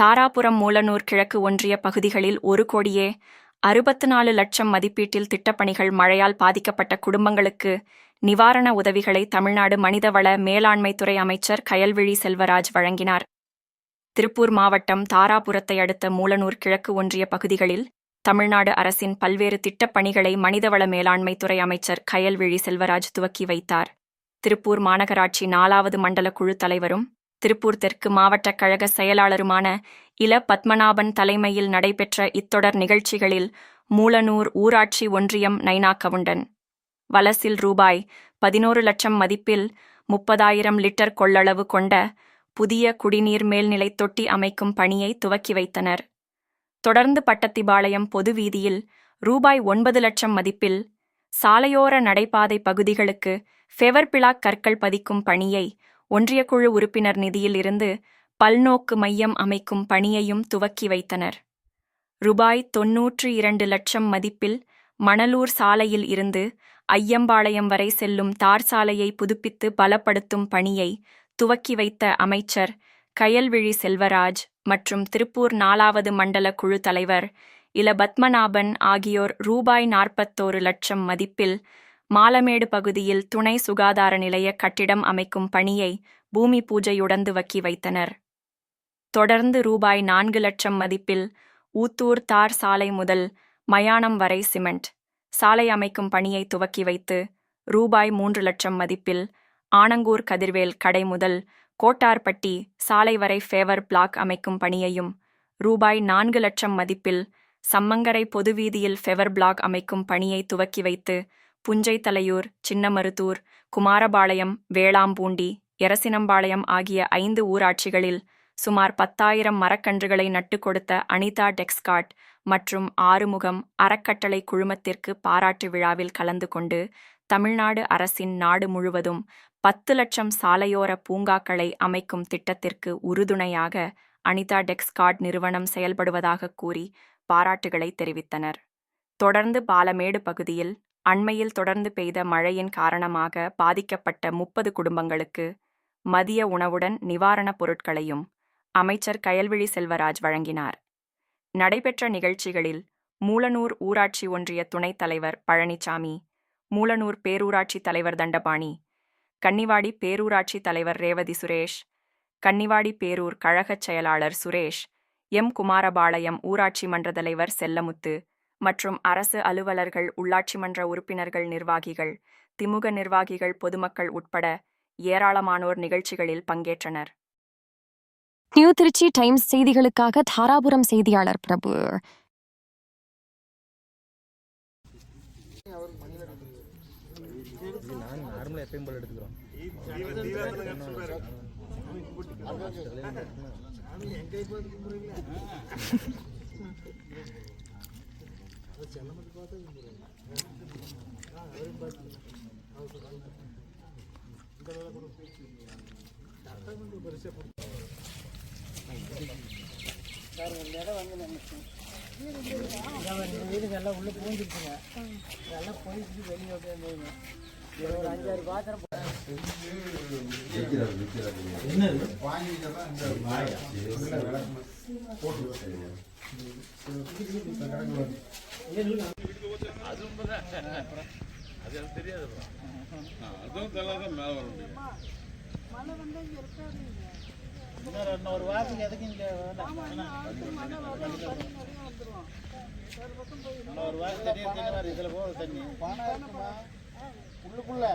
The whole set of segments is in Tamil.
தாராபுரம் மூலனூர் கிழக்கு ஒன்றிய பகுதிகளில் ஒரு கோடியே அறுபத்து நாலு லட்சம் மதிப்பீட்டில் திட்டப்பணிகள் மழையால் பாதிக்கப்பட்ட குடும்பங்களுக்கு நிவாரண உதவிகளை தமிழ்நாடு மனிதவள மேலாண்மைத்துறை அமைச்சர் கயல்விழி செல்வராஜ் வழங்கினார். திருப்பூர் மாவட்டம் தாராபுரத்தை அடுத்த மூலனூர் கிழக்கு ஒன்றிய பகுதிகளில் தமிழ்நாடு அரசின் பல்வேறு திட்டப்பணிகளை மனிதவள மேலாண்மைத்துறை அமைச்சர் கயல்விழி செல்வராஜ் துவக்கி வைத்தார். திருப்பூர் மாநகராட்சி நாலாவது மண்டல குழு தலைவரும் திருப்பூர் தெற்கு மாவட்ட கழக செயலாளருமான இல பத்மநாபன் தலைமையில் நடைபெற்ற இத்தொடர் நிகழ்ச்சிகளில் மூலனூர் ஊராட்சி ஒன்றியம் நைனாக்கவுண்டன் வலசில் ரூபாய் பதினோரு லட்சம் மதிப்பில் முப்பதாயிரம் லிட்டர் கொள்ளளவு கொண்ட புதிய குடிநீர் மேல்நிலை தொட்டி அமைக்கும் பணியை துவக்கி வைத்தனர். தொடர்ந்து பட்டத்திபாளையம் பொது வீதியில் ரூபாய் ஒன்பது லட்சம் மதிப்பில் சாலையோர நடைபாதை பகுதிகளுக்கு ஃபெவர்பிளாக் கற்கள் பதிக்கும் பணியை ஒன்றியக்குழு உறுப்பினர் நிதியில் இருந்து பல்நோக்கு மையம் அமைக்கும் பணியையும் துவக்கி வைத்தனர். ரூபாய் தொன்னூற்று இரண்டு லட்சம் மதிப்பில் மணலூர் சாலையில் இருந்து ஐயம்பாளையம் வரை செல்லும் தார் சாலையை புதுப்பித்து பலப்படுத்தும் பணியை துவக்கி வைத்த அமைச்சர் கயல்விழி செல்வராஜ் மற்றும் திருப்பூர் நாலாவது மண்டல குழு தலைவர் இல பத்மநாபன் ஆகியோர் ரூபாய் நாற்பத்தோரு லட்சம் மதிப்பில் மாலமேடு பகுதியில் துணை சுகாதார நிலைய கட்டிடம் அமைக்கும் பணியை பூமி பூஜையுடன் துவக்கி வைத்தனர். தொடர்ந்து ரூபாய் நான்கு லட்சம் மதிப்பில் ஊத்தூர் தார் சாலை முதல் மயானம் வரை சிமெண்ட். சாலை அமைக்கும் பணியை துவக்கி வைத்து ரூபாய் மூன்று லட்சம் மதிப்பில் ஆனங்கூர் கதிர்வேல் கடை முதல் கோட்டார்பட்டி சாலை வரை ஃபேவர் பிளாக் அமைக்கும் பணியையும் ரூபாய் நான்கு லட்சம் மதிப்பில் சம்மங்கரை பொதுவீதியில் ஃபெவர் பிளாக் அமைக்கும் பணியை துவக்கி வைத்து புஞ்சை தலையூர் சின்னமருத்தூர் குமாரபாளையம் வேளாம்பூண்டி எரசினம்பாளையம் ஆகிய ஐந்து ஊராட்சிகளில் சுமார் பத்தாயிரம் மரக்கன்றுகளை நட்டு கொடுத்த அனிதா டெக்ஸ்காட் மற்றும் ஆறுமுகம் அறக்கட்டளை குழுமத்திற்கு பாராட்டு விழாவில் கலந்து கொண்டு தமிழ்நாடு அரசின் நாடு முழுவதும் பத்து லட்சம் சாலையோர பூங்காக்களை அமைக்கும் திட்டத்திற்கு உறுதுணையாக அனிதா டெக்ஸ்கார்ட் நிறுவனம் செயல்படுவதாக கூறி பாராட்டுகளை தெரிவித்தனர். தொடர்ந்து பாலமேடு பகுதியில் அண்மையில் தொடர்ந்து பெய்த மழையின் காரணமாக பாதிக்கப்பட்ட முப்பது குடும்பங்களுக்கு மதிய உணவுடன் நிவாரணப் பொருட்களையும் அமைச்சர் கயல்விழி செல்வராஜ் வழங்கினார். நடைபெற்ற நிகழ்ச்சிகளில் மூலனூர் ஊராட்சி ஒன்றிய துணைத் தலைவர் பழனிசாமி மூலனூர் பேரூராட்சி தலைவர் தண்டபாணி கன்னிவாடி பேரூராட்சி தலைவர் ரேவதி சுரேஷ் கன்னிவாடி பேரூர் கழகச் செயலாளர் சுரேஷ் எம். குமாரபாளையம் ஊராட்சி மன்ற தலைவர் செல்லமுத்து மற்றும் அரசு அலுவலர்கள் உள்ளாட்சி மன்ற உறுப்பினர்கள் நிர்வாகிகள் திமுக நிர்வாகிகள் பொதுமக்கள் உட்பட ஏராளமானோர் நிகழ்ச்சிகளில் பங்கேற்றனர். நியூ திருச்சி டைம்ஸ் செய்திகளுக்காக தாராபுரம் செய்தியாளர் பிரபு. நான் வீடுங்கெல்லாம் உள்ள பூந்துருச்சுங்க இதெல்லாம் போயிட்டு வெளியே வந்து ஒரு அஞ்சாறு பாத்திரம் இன்னொரு இன்னொரு வாரத்துக்கு எதுக்கு இங்கே இன்னொரு வாரம் தண்ணி இதில் தண்ணி இருக்குமா உள்ளுக்குள்ள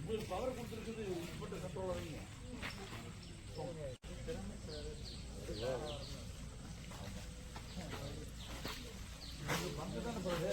உங்களுக்கு பவர் கொடுத்துருக்குது உட்பட்ட சட்டம் வரீங்க பங்கு தானே போகுது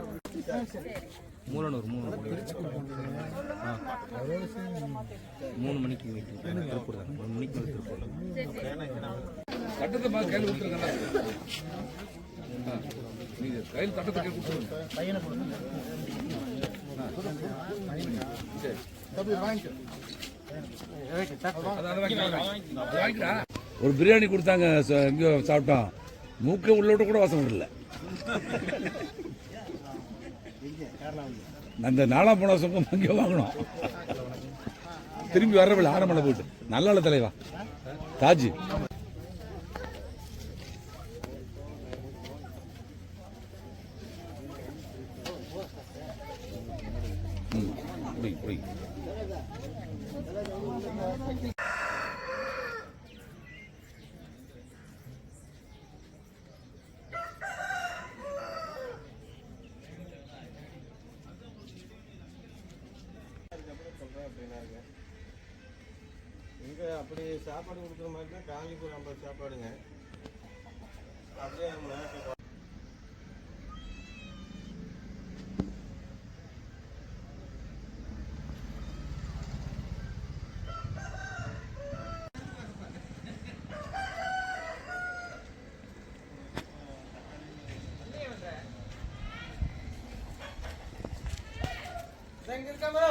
மூலனூர் மூணு ஆ. மூணு மணிக்கு மீட்டிங் திருப்பூர் தான். மூணு மணிக்கு மேலே திருப்பூர். சட்டத்தை பார்த்து கையில் கொடுத்துருங்க நீங்க கையில் சட்டத்தை கையில் கொடுத்துருங்க. வாங்கிக்கலாம். அது வாங்கிக்கலாம். ஒரு பிரியாணி கொடுத்தாங்க ச- எங்கேயோ சாப்பிட்டோம். மூக்க உள்ள விட்டு கூட வாசம் விடல. அந்த நாலாம் போன சொக்கம் அங்கே வாங்கணும். திரும்பி வரவில்லை ஆரம்பல போயிட்டு. நல்ல தலைவா. தாஜ். ம், புடி, அப்படி சாப்பாடு கொடுக்குற மாதிரி தான் காஞ்சிபுரம் ஒரு ஐம்பது சாப்பாடுங்க அப்படியே நம்ம இங்க இருக்கா bro?